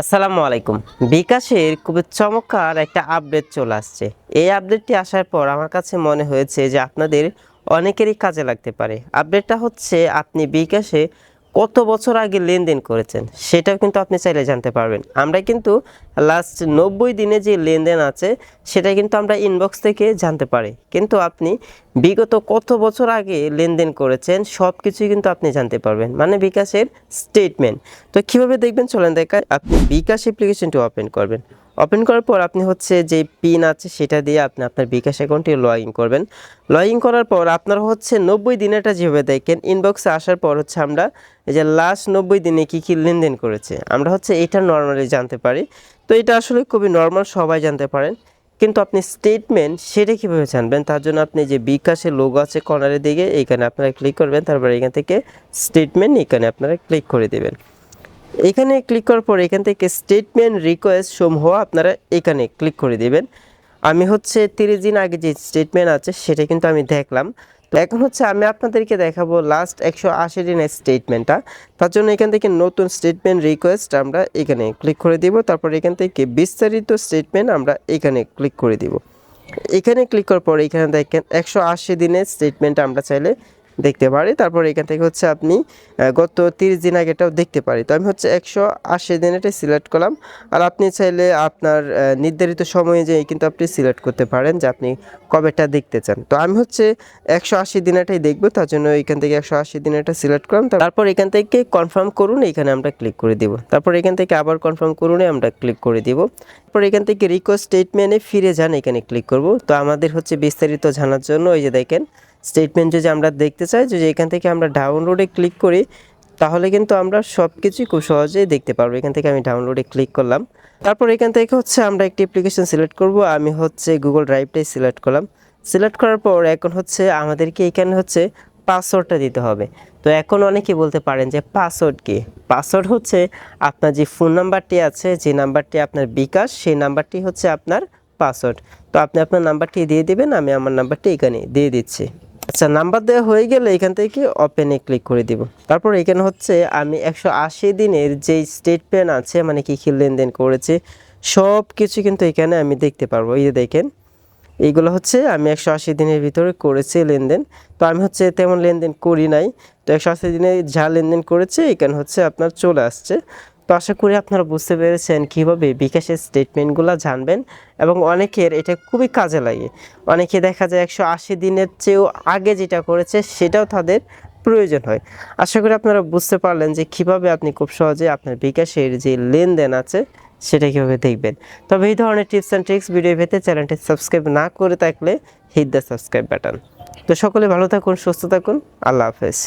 আসসালামু আলাইকুম। বিকাশের খুবই চমৎকার একটা আপডেট চলে আসছে। এই আপডেটটি আসার পর আমার কাছে মনে হয়েছে যে আপনাদের অনেকেরই কাজে লাগতে পারে। আপডেটটা হচ্ছে আপনি বিকাশে কত বছর আগে লেনদেন করেছেন, সেটাও কিন্তু আপনি চাইলে জানতে পারবেন। আমরা কিন্তু লাস্ট নব্বই দিনে যে লেনদেন আছে, সেটা কিন্তু আমরা ইনবক্স থেকে জানতে পারি। কিন্তু আপনি বিগত কত বছর আগে লেনদেন করেছেন সব কিছুই কিন্তু আপনি জানতে পারবেন। মানে বিকাশের স্টেটমেন্ট তো কীভাবে দেখবেন, চলেন দেখা আপনি বিকাশ অ্যাপ্লিকেশনটি ওপেন করবেন। ওপেন করার পর আপনি হচ্ছে যে পিন আছে সেটা দিয়ে আপনি আপনার বিকাশ অ্যাকাউন্টে লগ ইন করবেন। লগ ইন করার পর আপনার হচ্ছে নব্বই দিনেটা যেভাবে দেখেন ইনবক্সে আসার পর হচ্ছে আমরা এই যে লাস্ট নব্বই দিনে কী কী লেনদেন করেছে, আমরা হচ্ছে এটা নর্মালি জানতে পারি। তো এটা আসলে খুবই নর্মাল সবাই জানতে পারেন। কিন্তু আপনি স্টেটমেন্ট সেটা কীভাবে জানবেন, তার জন্য আপনি যে বিকাশের লোগো আছে কর্নারের দিকে এইখানে আপনারা ক্লিক করবেন, তারপর এখান থেকে স্টেটমেন্ট এখানে আপনারা ক্লিক করে দেবেন। এখানে ক্লিক করার পর এখান থেকে স্টেটমেন্ট রিকোয়েস্ট সমূহ আপনারা এখানে ক্লিক করে দিবেন। আমি হচ্ছে তিরিশ দিন আগে যে স্টেটমেন্ট আছে, সেটা কিন্তু আমি দেখলাম। তো এখন হচ্ছে আমি আপনাদেরকে দেখাবো লাস্ট একশো আশি দিনের স্টেটমেন্টটা তার জন্য এখান থেকে নতুন স্টেটমেন্ট রিকোয়েস্ট আমরা এখানে ক্লিক করে দিব। তারপর এখান থেকে বিস্তারিত স্টেটমেন্ট আমরা এখানে ক্লিক করে দিব। এখানে ক্লিক করার পর এখানে দেখেন একশো আশি দিনের স্টেটমেন্ট আমরা চাইলে দেখতে পারি। তারপর এখান থেকে হচ্ছে আপনি গত তিরিশ দিন আগেটাও দেখতে পারি। তো আমি হচ্ছে একশো আশি দিনেরটা সিলেক্ট করলাম। আর আপনি চাইলে আপনার নির্ধারিত সময়ে যে কিন্তু আপনি সিলেক্ট করতে পারেন যে আপনি কবেটা দেখতে চান। তো আমি হচ্ছে একশো আশি দিনেরটাই দেখব। তার জন্য এখান থেকে একশো আশি দিনেরটা সিলেক্ট করলাম। তারপর এখান থেকে কনফার্ম করুন, এখানে আমরা ক্লিক করে দিব। তারপর এখান থেকে আবার কনফার্ম করুন আমরা ক্লিক করে দিব। তারপর এখান থেকে রিকোয়েস্ট স্টেটমেন্টে ফিরে যান, এখানে ক্লিক করব। তো আমাদের হচ্ছে বিস্তারিত জানার জন্য ওই যে দেখেন স্টেটমেন্ট যদি আমরা দেখতে চাই, যদি এখান থেকে আমরা ডাউনলোডে ক্লিক করি, তাহলে কিন্তু আমরা সব কিছুই খুব সহজেই দেখতে পারব। এখান থেকে আমি ডাউনলোডে ক্লিক করলাম। তারপর এখান থেকে হচ্ছে আমরা একটি অ্যাপ্লিকেশন সিলেক্ট করব। আমি হচ্ছে গুগল ড্রাইভটাই সিলেক্ট করলাম। সিলেক্ট করার পর এখন হচ্ছে আমাদেরকে এখানে হচ্ছে পাসওয়ার্ডটা দিতে হবে। তো এখন অনেকেই বলতে পারেন যে পাসওয়ার্ড কি? পাসওয়ার্ড হচ্ছে আপনার যে ফোন নাম্বারটি আছে, যে নাম্বারটি আপনার বিকাশ, সেই নাম্বারটি হচ্ছে আপনার পাসওয়ার্ড তো আপনি আপনার নাম্বারটি দিয়ে দিবেন, আমি আমার নাম্বারটি এখানে দিয়ে দিচ্ছি। আচ্ছা নাম্বার দেওয়া হয়ে গেলে এখান থেকে ওপেনে ক্লিক করে দিব। তারপর এখানে হচ্ছে আমি একশো আশি দিনের যেই স্টেটমেন্ট আছে মানে কী কী লেনদেন করেছে সব কিছু কিন্তু এখানে আমি দেখতে পারব। এই যে দেখেন এইগুলো হচ্ছে আমি একশো আশি দিনের ভিতরে করেছি লেনদেন। তো আমি হচ্ছে তেমন লেনদেন করি নাই। তো একশো আশি দিনে যা লেনদেন করেছে, এখানে হচ্ছে আপনার চলে আসছে। তো আশা করি আপনারা বুঝতে পেরেছেন কীভাবে বিকাশের স্টেটমেন্টগুলো জানবেন এবং অনেকের এটা খুবই কাজে লাগে। অনেকে দেখা যায় একশো আশি দিনের চেয়েও আগে যেটা করেছে সেটাও তাদের প্রয়োজন হয়। আশা করি আপনারা বুঝতে পারলেন যে কীভাবে আপনি খুব সহজে আপনার বিকাশের যে লেনদেন আছে সেটা কীভাবে দেখবেন। তবে এই ধরনের টিপস অ্যান্ড ট্রিক্স ভিডিও পেতে চ্যানেলটি সাবস্ক্রাইব না করে থাকলে হিট দ্য সাবস্ক্রাইব বাটন তো সকলে ভালো থাকুন, সুস্থ থাকুন। আল্লাহ হাফেজ।